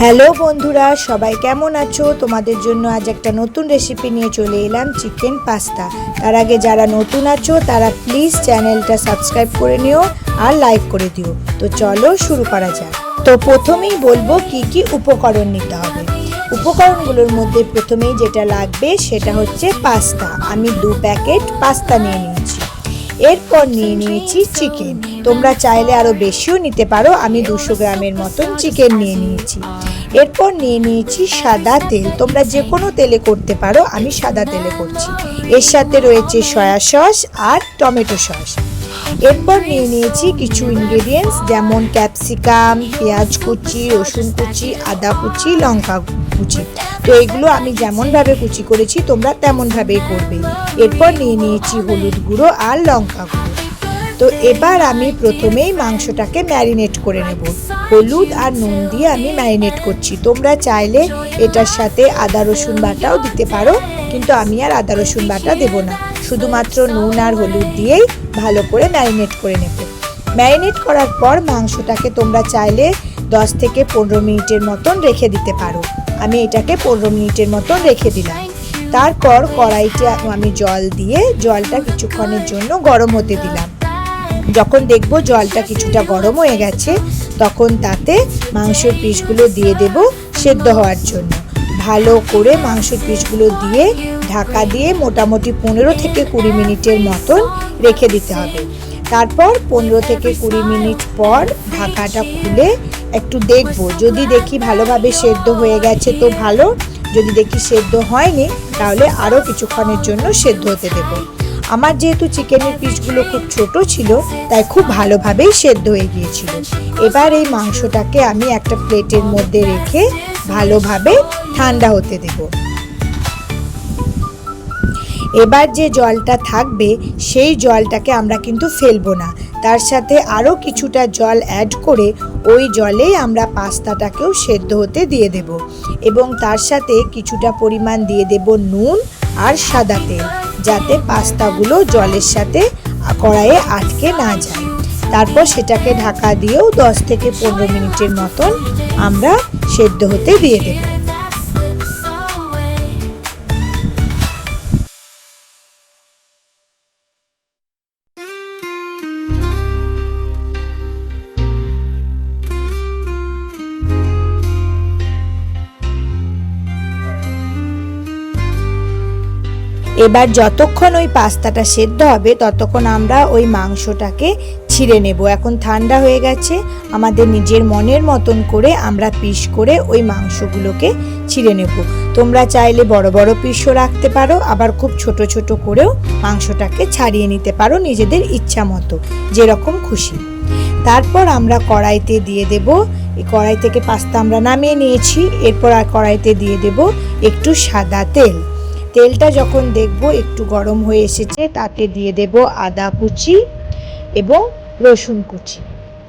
Hello বন্ধুরা, সবাই কেমন আছো? তোমাদের জন্য আজ একটা নতুন রেসিপি নিয়ে চলে এলাম চিকেন পাস্তা তার আগে যারা নতুন আছো, তারা প্লিজ চ্যানেলটা সাবস্ক্রাইব করে নিও আর লাইক করে দিও। তো চলো শুরু করা যাক। তো প্রথমেই বলব কি কি উপকরণ নিতে হবে। উপকরণগুলোর মধ্যে প্রথমেই যেটা লাগবে, সেটা হচ্ছে পাস্তা আমি দু প্যাকেট পাস্তা নিয়ে নিয়েছি। এরপর নিয়ে নিয়েছি চিকেন তোমরা চাইলে আরও বেশিও নিতে পারো। আমি দুশো গ্রামের মতন চিকেন নিয়ে নিয়েছি। এরপর নিয়ে নিয়েছি সাদা তেল। তোমরা যে কোনো তেলে করতে পারো, আমি সাদা তেলে করছি। এর সাথে রয়েছে সয়া সস আর টমেটো সস এরপর নিয়ে নিয়েছি কিছু ইনগ্রেডিয়েন্টস যেমন ক্যাপসিকাম পেঁয়াজ কুচি, রসুন কুচি, আদা কুচি, লঙ্কা কুচি। তো এগুলো আমি যেমনভাবে কুচি করেছি, তোমরা তেমনভাবেই করবে। এরপর নিয়ে নিয়েছি হলুদ গুঁড়ো আর লঙ্কা গুঁড়ো। তো এবার আমি প্রথমেই মাংসটাকে ম্যারিনেট করে নেব। হলুদ আর নুন দিয়ে আমি ম্যারিনেট করছি। তোমরা চাইলে এটার সাথে আদা, রসুন বাটাও দিতে পারো, কিন্তু আমি আর আদা, রসুন বাটা দেবো না। শুধুমাত্র নুন আর হলুদ দিয়েই ভালো করে ম্যারিনেট করে নেব। ম্যারিনেট করার পর মাংসটাকে তোমরা চাইলে দশ থেকে পনেরো মিনিটের মতন রেখে দিতে পারো। আমি এটাকে পনেরো মিনিটের মতন রেখে দিলাম। তারপর কড়াইতে আমি জল দিয়ে জলটা কিছুক্ষণের জন্য গরম হতে দিলাম। যখন দেখব জলটা কিছুটা গরম হয়ে গেছে, তখন তাতে মাংসের পিসগুলো দিয়ে দেব সেদ্ধ হওয়ার জন্য। ভালো করে মাংসের পিসগুলো দিয়ে ঢাকা দিয়ে মোটামুটি পনেরো থেকে কুড়ি মিনিটের মতন রেখে দিতে হবে। তারপর পনেরো থেকে কুড়ি মিনিট পর ঢাকাটা খুলে একটু দেখব। যদি দেখি ভালোভাবে সেদ্ধ হয়ে গেছে তো ভালো, যদি দেখি সেদ্ধ হয়নি, তাহলে আরও কিছুক্ষণের জন্য সেদ্ধ হতে দেবো। আমার যেহেতু চিকেনের পিসগুলো খুব ছোট ছিল, তাই খুব ভালোভাবেই সেদ্ধ হয়ে গিয়েছিল। এবার এই মাংসটাকে আমি একটা প্লেটের মধ্যে রেখে ভালোভাবে ঠান্ডা হতে দেব। এবার যে জলটা থাকবে, সেই জলটাকে আমরা কিন্তু ফেলব না। তার সাথে আরও কিছুটা জল অ্যাড করে ওই জলেই আমরা পাস্তাটাকেও সেদ্ধ হতে দিয়ে দেব। এবং তার সাথে কিছুটা পরিমাণ দিয়ে দেব নুন আর সাদা তেল। যাতে পাস্তাগুলো জলের সাথে কড়াইয়ে আটকে না যায়। তারপর সেটাকে ঢাকা দিয়েও দশ থেকে পনেরো মিনিটের মতন আমরা সেদ্ধ হতে দিয়ে দেব। এবার যতক্ষণ ওই পাস্তাটা সেদ্ধ হবে, ততক্ষণ আমরা ওই মাংসটাকে ছিঁড়ে নেব। এখন ঠান্ডা হয়ে গেছে, আমাদের নিজের মনের মতন করে আমরা পিস করে ওই মাংসগুলোকে ছিঁড়ে নেব। তোমরা চাইলে বড় বড় পিসও রাখতে পারো, আবার খুব ছোট ছোট করেও মাংসটাকে ছাড়িয়ে নিতে পারো নিজেদের ইচ্ছা মতো, যেরকম খুশি। তারপর আমরা কড়াইতে দিয়ে দেব, এই কড়াই থেকে পাস্তা আমরা নামিয়ে নিয়েছি, এরপর আর কড়াইতে দিয়ে দেব একটু সাদা তেল। তেলটা যখন দেখব একটু গরম হয়ে এসেছে, তাতে দিয়ে দেব আদা কুচি এবং রসুন কুচি।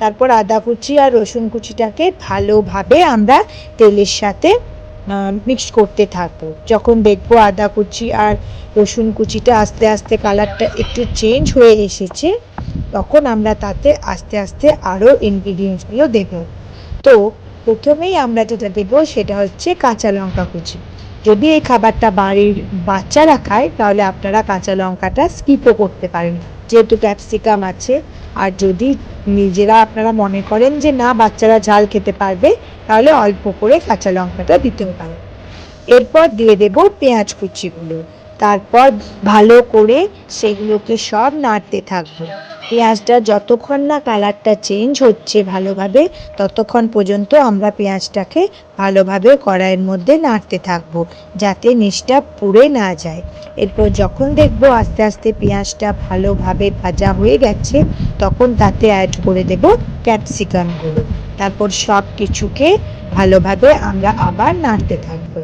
তারপর আদা কুচি আর রসুন কুচিটাকে ভালোভাবে আমরা তেলের সাথে মিক্স করতে থাকব। যখন দেখব আদা কুচি আর রসুন কুচিটা আস্তে আস্তে কালারটা একটু চেঞ্জ হয়ে এসেছে, তখন আমরা তাতে আস্তে আস্তে আরও ইনগ্রিডিয়েন্টসগুলো দেব। তো প্রথমেই আমরা যেটা দেবো সেটা হচ্ছে কাঁচা লঙ্কা কুচি। যদি এই খাবারটা বাড়ির বাচ্চারা খায়, তাহলে আপনারা কাঁচা লঙ্কাটা স্কিপও করতে পারেন। যেহেতু ক্যাপসিকাম আছে, আর যদি নিজেরা আপনারা মনে করেন যে না, বাচ্চারা ঝাল খেতে পারবে, তাহলে অল্প করে কাঁচা লঙ্কাটা দিতেও পারেন। এরপর দিয়ে দেব পেঁয়াজ কুচিগুলো। তারপর ভালো করে সেগুলোকে সব নাড়তে থাকব। পেঁয়াজটা যতক্ষণ না কালারটা চেঞ্জ হচ্ছে ভালোভাবে, ততক্ষণ পর্যন্ত আমরা পেঁয়াজটাকে ভালোভাবে কড়াইয়ের মধ্যে নাড়তে থাকব, যাতে নিচটা পুড়ে না যায়। এরপর যখন দেখব আস্তে আস্তে পেঁয়াজটা ভালোভাবে ভাজা হয়ে গেছে, তখন তাতে অ্যাড করে দেব ক্যাপসিকামগুলো তারপর সব কিছুকে ভালোভাবে আমরা আবার নাড়তে থাকব।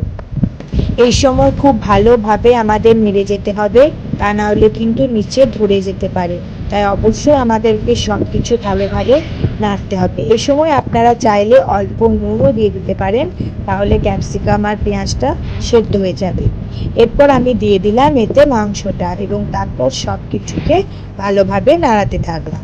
এই সময় খুব ভালোভাবে আমাদের নেড়ে যেতে হবে, তা না হলে কিন্তু নিচে ধরে যেতে পারে। তাই অবশ্যই আমাদেরকে সব কিছু ভালোভাবে নাড়তে হবে। এ সময় আপনারা চাইলে অল্প নুনও দিয়ে দিতে পারেন, তাহলে ক্যাপসিকাম আর পেঁয়াজটা সেদ্ধ হয়ে যাবে। এরপর আমি দিয়ে দিলাম এতে মাংসটা এবং তারপর সব কিছুকে ভালোভাবে নাড়াতে থাকলাম।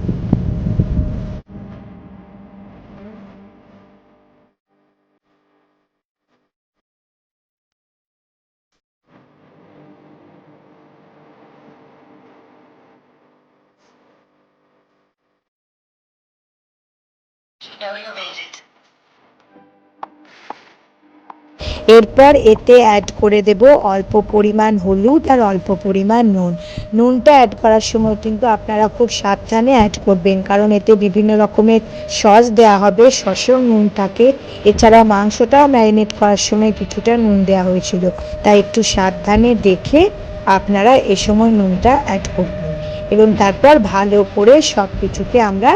এরপর এতে অ্যাড করে দেব অল্প পরিমাণ হলুদ আর অল্প পরিমাণ নুন। নুনটা অ্যাড করার সময় কিন্তু আপনারা খুব সাবধানে অ্যাড করবেন, কারণ এতে বিভিন্ন রকমের সস দেওয়া হবে। সসেও নুন থাকে এছাড়া মাংসটাও ম্যারিনেট করার সময় কিছুটা নুন দেওয়া হয়েছিল। তাই একটু সাবধানে দেখে আপনারা এ সময় নুনটা অ্যাড করবেন। এবং তারপর ভালো করে সব কিছুকে আমরা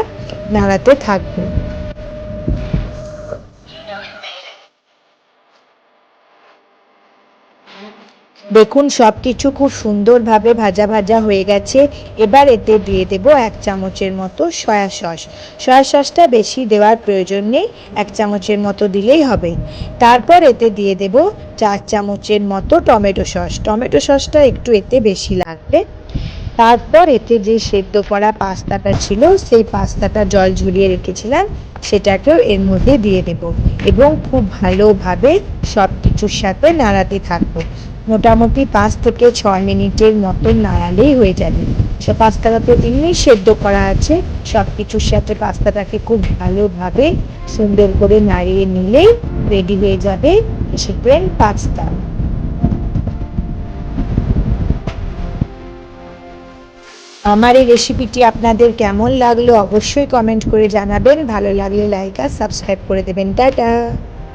নাড়াতে থাকব। দেখুন সব কিছু খুব সুন্দরভাবে ভাজা ভাজা হয়ে গেছে। এবার এতে দিয়ে দেব এক চামচের মতো সয়া সস। সয়া সসটা বেশি দেওয়ার প্রয়োজন নেই, এক চামচের মতো দিলেই হবে। তারপর এতে দিয়ে দেব চার চামচের মতো টমেটো সস। টমেটো সসটা একটু এতে বেশি লাগবে। তারপর এতে যে সেদ্ধ করা পাস্তাটা ছিল, সেই পাস্তাটা জল ঝরিয়ে রেখেছিলাম, সেটাকেও এর মধ্যে দিয়ে দেব এবং খুব ভালোভাবে সব কিছুর সাথে নাড়াতে থাকব। মোটামুটি পাঁচ থেকে ছয় মিনিটের মতো নাড়ালেই হয়ে যাবে। সে তো এমনি সেদ্ধ করা আছে সব কিছুর সাথে পাস্তাটাকে খুব ভালোভাবে সুন্দর করে নাড়িয়ে নিলেই রেডি হয়ে যাবে চিকেন পাস্তা। আমার এই রেসিপিটি আপনাদের কেমন লাগল অবশ্যই কমেন্ট করে জানাবেন। ভালো লাগলে লাইক আর সাবস্ক্রাইব করে দেবেন। টাটা!